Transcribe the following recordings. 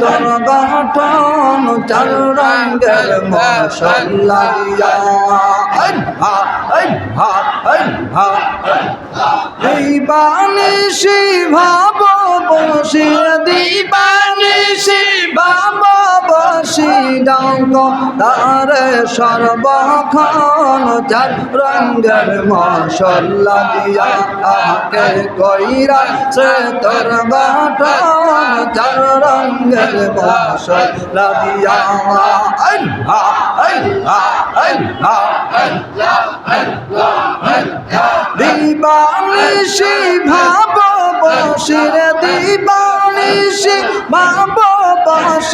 তোর গঠন চার রঙের মশলা দিবানিসি ভাব বসিয়ে দিবানিসি ভাব বসি ডাঙ্গ তার সর্বক্ষণ চার রঙের মশলা দিয়া আকে কইরা সে তোর গঠন চার রঙের মশলা দিয়া আল্লাহ আল্লাহ ভাব বসির ভাব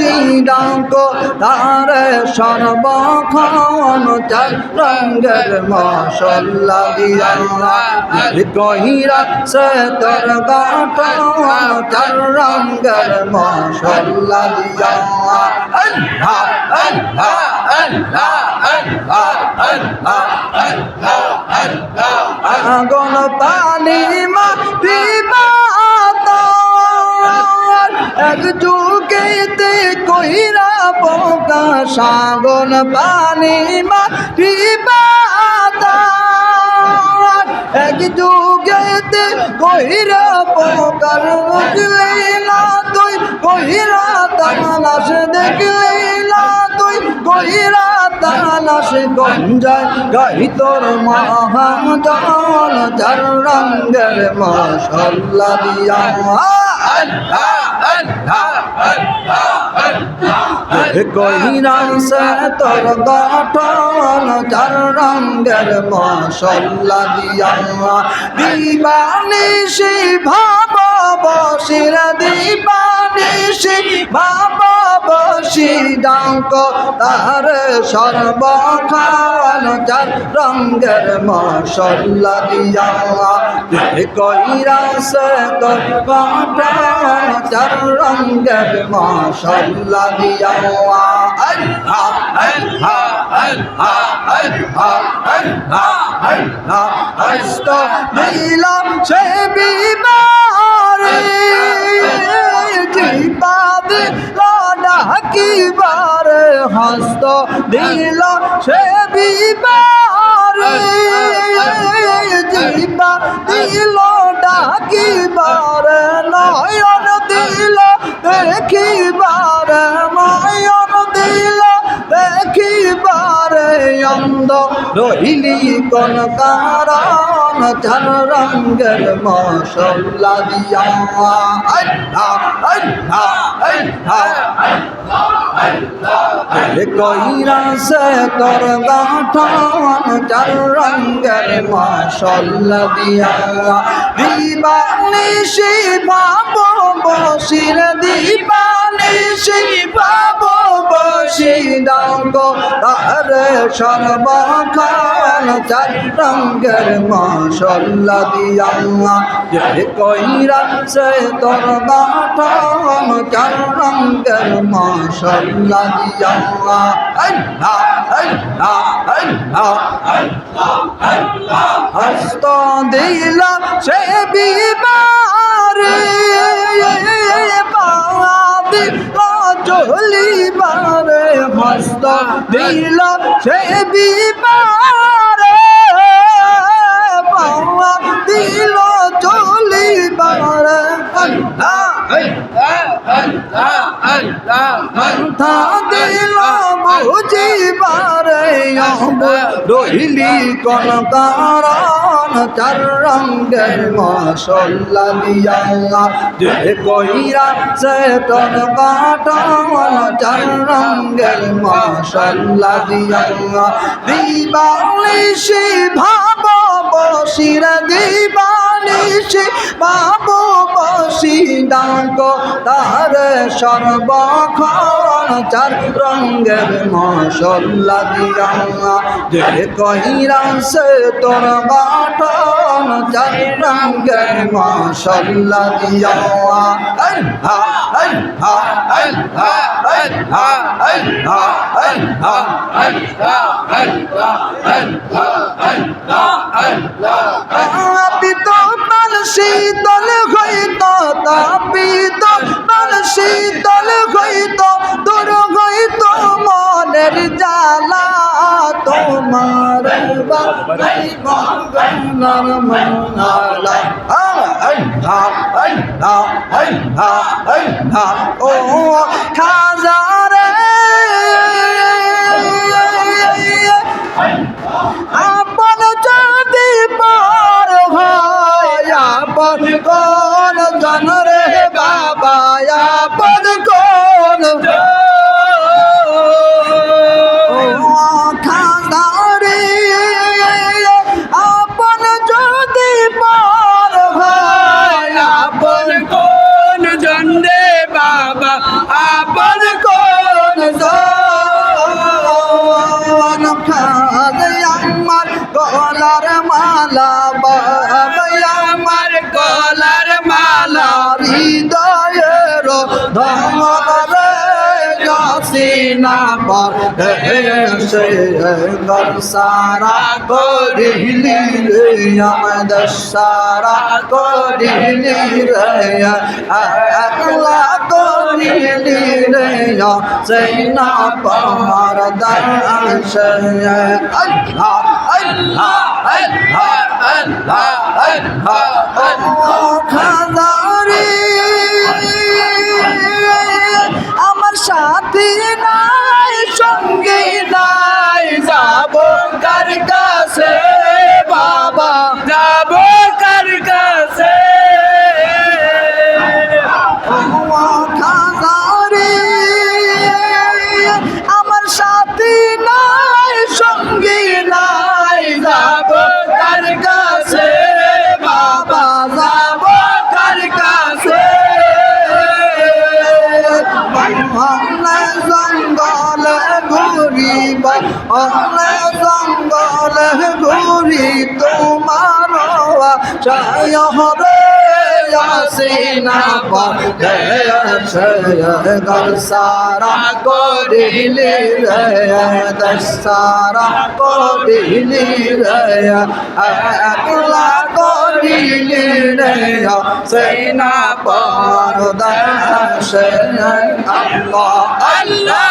বসি ডাঙ্গ তার সর্বক্ষণ চার রঙের মশলা দিয়া কহিরা সে তোর গঠন চার রঙের মশলা দিয়া আল্লাহ আল্লাহ আল্লাহ আল্লাহ আল্লাহ আল্লাহ আল্লাহ। আগুন পানি বাতার এক যুগেতে কইরা পোকা সাগন পানি মাটি বাতার এক যুগেতে কইরা পোকার বুঝলি না তুই? কইরা তালাশ দেখলি না তুই? কইরা তালাশ গঞ্জায় গাই তোর মহাম জল চার রঙ্গের মশল্লা দিয়া তোর গঠন চার রঙ্গের মশল্লা দিয়া। দিবানিসি ভাব বসির তার সর্বখান চার রঙ্গের মশল্লা দিয়া কইরা সে চার রঙ্গের মশল্লা দিয়া হস্ত দিলাম সে বিমারে হস্ত দিল সে বিমারে জিবা দিল ডাকিবার নয়ন দিল দেখিবারে অন্ধ রহিলি কোন কারণ? চার রঙ্গের মশলা দিয়া। কইরা সে তোর গঠন চার রঙ্গের মশলা দিয়া। দিবানিসি ভাব বসির ভাব বসি ডাঙ্গ তার সর্বখান চার রঙ্গের মশলা দিয়া যে কইরা সে তোর গঠন চার রঙ্গের মশলা দিয়া আল্লাহ আল্লাহ আল্লাহ হস্ত দিল সে বিমারে পাওয়াবি চলিবারে হস্ত দিল সে বিমারে পাওয়া দিল চলিবারে। মাথা দিল বুঝিবারে। রহিলি কোন চার রঙ্গের মশলা দিয়া যে কইরা সে তোর কাটন চার রঙ্গের মশলা দিয়া দিবালিশি ভাব বসির দিবালিশি ভাব বসি ডাক তার সর্বক্ষণ চার রঙ্গের মশলা দিয়া যে কহিরা সে তোর গঠন হাজার রঙের মশলা দিয়া প্রাণ শীতল হইত তাপিত খাজারে আপন যদি পার ভাই আপন কোন জন মালা বাবা আমার গলার মালা, হৃদয়ের ধমরে গাছিনা পর। সারা করিলি রে আমদ সারা করিলি রে, একলা করিলি রে সৈনা পর দাস আল্লাহ। আমার সাথী নাই সঙ্গী নাই যাব কার ঘুরিব অন্যায় জঙ্গলে ঘুরি তোমার হরে আসিনা গর সারা করিলি রে দসারা করিলি রে একলা করিলি সেনা পর দশ আল্লাহ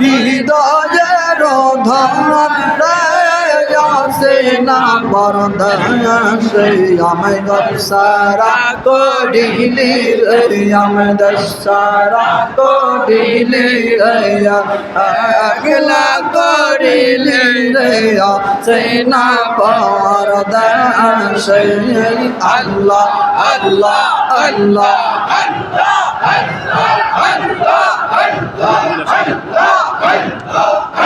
হৃদয়ের ধন সে না বরদাসে আমি সারা করিলি আমি সারা করিলি আগলা করিলি রে সে না বরদাসে আল্লাহ আল্লাহ আল্লাহ Hey!